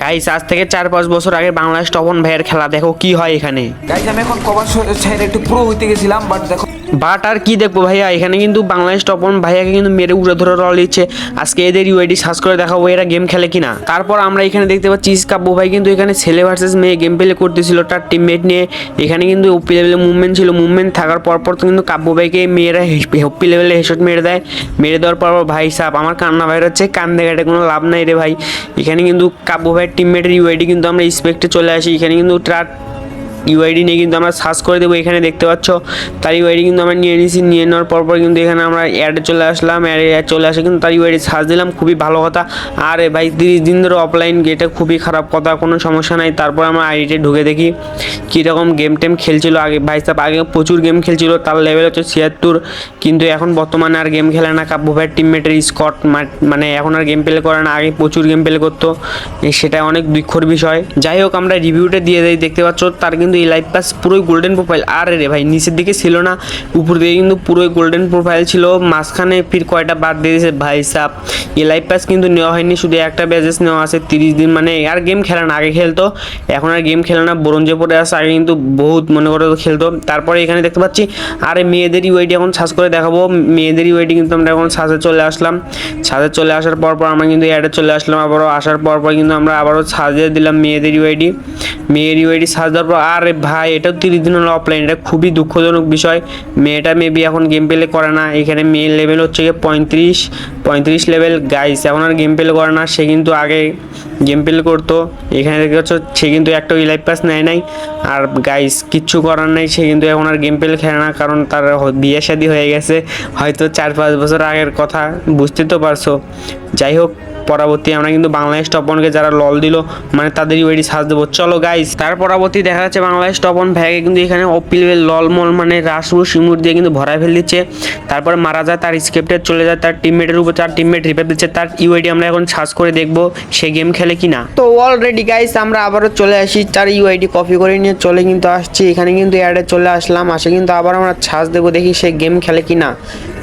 Guys আজ থেকে চার পাঁচ বছর আগে বাংলাদেশ টপন ভাইয়ের খেলা, দেখো কি হয় এখানে। গাইস আমি এখন কভার ছেড়ে একটু প্রো হইতে গেছিলাম বাট দেখো বাট আর কি দেখব ভাইয়া? এখানে কিন্তু বাংলাদেশ টপন ভাইয়াকে কিন্তু মেরে উড়ে ধরে রল দিচ্ছে। আজকে এদের ইউআইডি সার্চ করে দেখাবো এরা গেম খেলে কিনা। তারপর আমরা এখানে দেখতে পাচ্ছি ইসকাব্বু ভাই কিন্তু এখানে ছেলে ভার্সেস মেয়ে গেম প্লে করতেছিল। তার টিমমেট নিয়ে এখানে কিন্তু ওপি লেভেলে মুভমেন্ট ছিল। মুভমেন্ট থাকার পর পর তো কিন্তু কাব্য ভাইকে মেয়েরা ওপি লেভেলে হেসট মেরে দেয়। মেরে দেওয়ার পর ভাই সাপ, আমার কান্না ভাইয়ের হচ্ছে। কান্দে ঘাটে কোনো লাভ নাই রে ভাই। এখানে কিন্তু কাব্য ভাইয়ের টিমমেটের ইউআইডি কিন্তু আমরা স্পেক্টে চলে আসি। এখানে কিন্তু ট্রাক ইউআইডি নিয়ে কিন্তু আমরা সার্চ করে দেবো, এখানে দেখতে পাচ্ছ। তার ইউআইডি কিন্তু আমরা নিয়ে নিয়েছি নিয়ে নেওয়ার পর পর কিন্তু এখানে আমরা অ্যাডে চলে আসলাম অ্যাডে অ্যাড চলে আসে কিন্তু তার ইউআইডি সার্চ দিলাম, খুবই ভালো কথা। আরে ভাই, তিরিশ দিন ধরে অফলাইন এটা খুবই খারাপ কথা, কোনো সমস্যা নাই। তারপর আমরা আইডিতে ঢুকে দেখি, কীরকম গেম টেম খেলছিল আগে। ভাই সাহেব, আগে প্রচুর গেম খেলছিল, তার লেভেল হচ্ছে ছিয়াত্তর। কিন্তু এখন বর্তমানে আর গেম খেলে না। কাব্য ভাইয়ের টিমমেটের স্কট মানে এখন আর গেম প্লে করে না, আগে প্রচুর গেম প্লে করতো। সেটা অনেক দুঃখর বিষয়। যাই হোক, আমরা রিভিউটা দিয়ে দিই, দেখতে পাচ্ছ, তার কিন্তু এই লাইফ পাস পুরোই গোল্ডেন প্রোফাইল আর রে ভাই, নিচের দিকে ছিল না, উপর দিকে কিন্তু পুরোই গোল্ডেন প্রোফাইল ছিল। মাঝখানে ফির কয়টা বাদ দিয়ে দিয়েছে, ভাই সাপ এই লাইফ পাস কিন্তু নেওয়া হয়নি, শুধু একটা ব্যাজেস নেওয়া আছে, তিরিশ দিন মানে আর গেম খেলে না, আগে খেলতো। এখন আর গেম খেলে না ব্রোঞ্জে পড়ে আসে আগে কিন্তু বহুত মনে করে খেলতো। তারপরে এখানে দেখতে পাচ্ছি, আরে মেয়েদের ইউআইডি এখন সার্চ করে দেখাবো। মেয়েদের ইউআইডি কিন্তু আমরা এখন সার্চে চলে আসলাম। সার্চে চলে আসার পর পর আমরা কিন্তু অ্যাডে চলে আসলাম, আবারও আসার পর পর কিন্তু আমরা আবারও সার্চে দিলাম মেয়েদের ইউআইডি মেয়ের ইউআইডি সার্চ দেওয়ার পর, আরে ভাই, এটাও তিরিশ দিন হলো অফলাইন এটা খুবই দুঃখজনক বিষয়। মেয়েটা মেবি এখন গেম প্লে করে না, এখানে মেয়ের লেভেল হচ্ছে গিয়ে পঁয়ত্রিশ পঁয়ত্রিশ লেভেল গাইস এখন আর গেম প্লে করে না। সে কিন্তু আগে গেম প্লে করতো। এখানে দেখতে পাচ্ছ, সে কিন্তু একটা লাইফ পাস নেয় নাই। আর গাইস কিচ্ছু করার নাই। সে কিন্তু এখন আর গেম প্লে খেলে না, কারণ তার বিয়ে শাদী হয়ে গেছে। হয়তো চার পাঁচ বছর আগের কথা, বুঝতে তো পারছ। যাই হোক, পরবর্তী আমরা কিন্তু বাংলাদেশ টপনকে যারা লল দিল মানে তাদেরই ইউআইডি সাজ দেবো। চলো গাইস তার পরবর্তী দেখা যাচ্ছে বাংলাদেশ টপন ভ্যাগে কিন্তু এখানে অপিল লল মল মানে রাসমু সিমুর দিয়ে কিন্তু ভরায় ফেল দিচ্ছে। তারপরে মারা যায়, তার স্কেপটে চলে যায়, তার টিমমেটের উপর তার টিমমেট রিপেপ দিচ্ছে, তার ইউআইডি আমরা এখন সার্চ করে দেখব সে গেম খেলে কি না তো অলরেডি গাইস আমরা আবারও চলে আসি, তার ইউআইডি কপি করে নিয়ে চলে কিন্তু আসছি, এখানে কিন্তু অ্যাডে চলে আসলাম, আসে কিন্তু আবার আমরা সার্চ দেবো, দেখি সে গেম খেলে কি না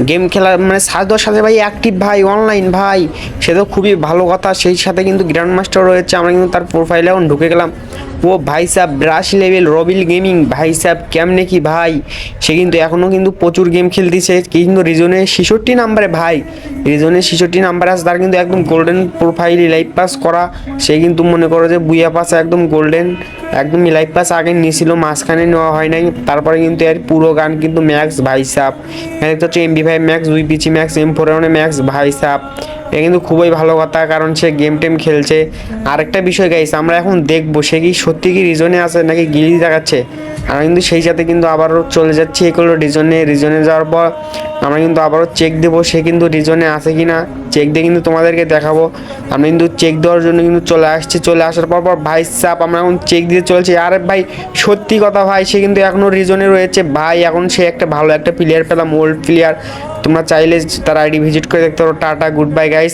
গেম খেলা মানে সার্চ দেওয়ার সাথে ভাই অ্যাক্টিভ ভাই অনলাইন ভাই, সে তো খুবই ভালো কথা, সেই সাথে কিন্তু গ্র্যান্ড মাস্টার রয়েছে, আমরা কিন্তু তার প্রোফাইলে এখন ঢুকে গেলাম। ও ভাই সাহেব ব্রাশ লেভেল রবিল গেমিং ভাই সাহেব কেমনে কি ভাই? সে কিন্তু এখনও কিন্তু প্রচুর গেম খেলতেছে কিন্তু রিজনের ছেষট্টি নাম্বারে ভাই। রিজনের ছেষট্টি নাম্বার আছে, তার কিন্তু একদম গোল্ডেন প্রোফাইল লাইফ পাস করা। সে কিন্তু মনে করো যে বুয়া পাস একদম গোল্ডেন একদম লাইফ পাস আগে নিয়েছিল, মাঝখানে নেওয়া হয় নাই। তারপরে কিন্তু এর পুরো গান কিন্তু ম্যাক্স ভাই সাপ এখানে দেখতে হচ্ছে এমবি ফাইভ ম্যাক্স দুই PC max M four max ভাই সাপ এটা কিন্তু খুবই ভালো কথা, কারণ সে গেম টেম খেলছে। আরেকটা বিষয় গাইছে আমরা এখন দেখব সে কি সত্যি কি রিজনে আছে নাকি গিলি দেখাচ্ছে। আমরা কিন্তু সেই সাথে কিন্তু আবারও চলে যাচ্ছি এগুলো রিজনে রিজনে যাওয়ার পর আমরা কিন্তু আবারও চেক দেবো সে কিন্তু রিজনে আছে কি না চেক দিয়ে কিন্তু তোমাদেরকে দেখাবো। আমরা কিন্তু চেক দেওয়ার জন্য কিন্তু চলে আসছি। চলে আসার পর পর ভাই সাপ, আমরা এখন চেক দিয়ে চলছি। আরে ভাই, সত্যি কথা ভাই, সে কিন্তু এখনও রিজনে রয়েছে। ভাই, এখন সে একটা ভালো একটা প্লেয়ার পেলাম ওল্ড প্লেয়ার তোমরা চাইলে তার আইডি ভিজিট করে দেখতে পারো। Tata good bye guys